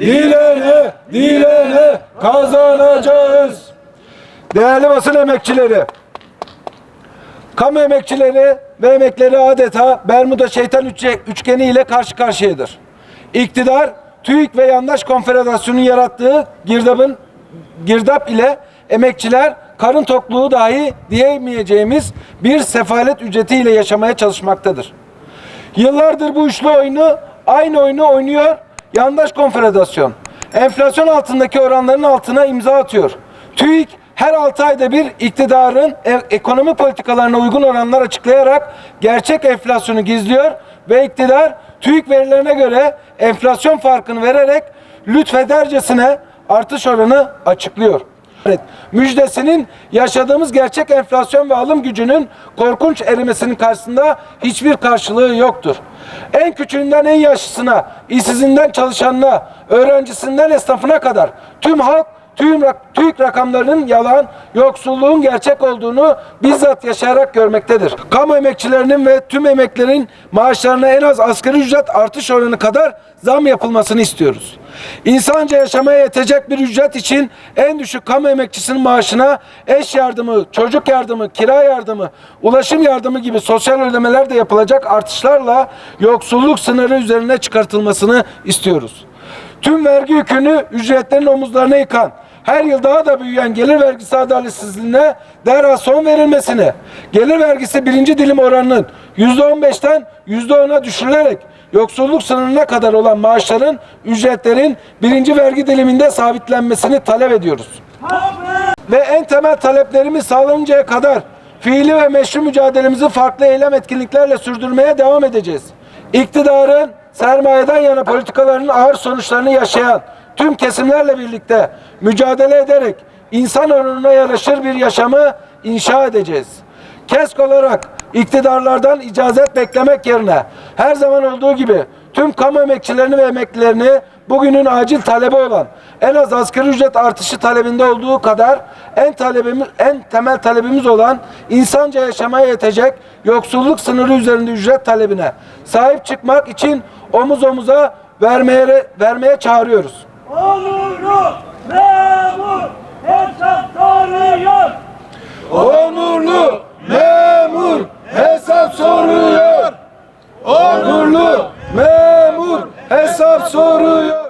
dilene, dilene kazanacağız. Değerli basın emekçileri, kamu emekçileri ve emekleri adeta Bermuda şeytan üçge- üçgeni ile karşı karşıyadır. İktidar, TÜİK ve Yandaş Konfederasyon'un yarattığı girdabın girdap ile emekçiler karın tokluğu dahi diyemeyeceğimiz bir sefalet ücretiyle yaşamaya çalışmaktadır. Yıllardır bu üçlü oyunu aynı oyunu oynuyor yandaş konfederasyon. Enflasyon altındaki oranların altına imza atıyor. TÜİK her 6 ayda bir iktidarın e- ekonomi politikalarına uygun oranlar açıklayarak gerçek enflasyonu gizliyor ve iktidar TÜİK verilerine göre enflasyon farkını vererek lütfedercesine artış oranı açıklıyor. Müjdesinin yaşadığımız gerçek enflasyon ve alım gücünün korkunç erimesinin karşısında hiçbir karşılığı yoktur. En küçüğünden en yaşlısına, işsizinden çalışanına, öğrencisinden esnafına kadar tüm halk tüm rak- TÜİK rakamlarının yalan, yoksulluğun gerçek olduğunu bizzat yaşayarak görmektedir. Kamu emekçilerinin ve tüm emeklerin maaşlarına en az asgari ücret artış oranı kadar zam yapılmasını istiyoruz. İnsanca yaşamaya yetecek bir ücret için en düşük kamu emekçisinin maaşına eş yardımı, çocuk yardımı, kira yardımı, ulaşım yardımı gibi sosyal ödemeler de yapılacak artışlarla yoksulluk sınırı üzerine çıkartılmasını istiyoruz. Tüm vergi yükünü ücretlerin omuzlarına yıkan, her yıl daha da büyüyen gelir vergisi adaletsizliğine derhal son verilmesini, gelir vergisi birinci dilim oranının %15'ten %10'a düşürülerek yoksulluk sınırına kadar olan maaşların, ücretlerin birinci vergi diliminde sabitlenmesini talep ediyoruz. Ve en temel taleplerimiz sağlanıncaya kadar fiili ve meşru mücadelemizi farklı eylem etkinliklerle sürdürmeye devam edeceğiz. İktidarın sermayeden yana politikalarının ağır sonuçlarını yaşayan tüm kesimlerle birlikte mücadele ederek insan onuruna yaraşır bir yaşamı inşa edeceğiz. KESK olarak iktidarlardan icazet beklemek yerine her zaman olduğu gibi tüm kamu emekçilerini ve emeklilerini bugünün acil talebi olan en az asgari ücret artışı talebinde olduğu kadar en talebimiz en temel talebimiz olan insanca yaşamaya yetecek yoksulluk sınırı üzerinde ücret talebine sahip çıkmak için omuz omuza vermeye vermeye çağırıyoruz. Onurlu memur hesap soruyor. Onurlu memur hesap soruyor. Onurlu memur hesap soruyor.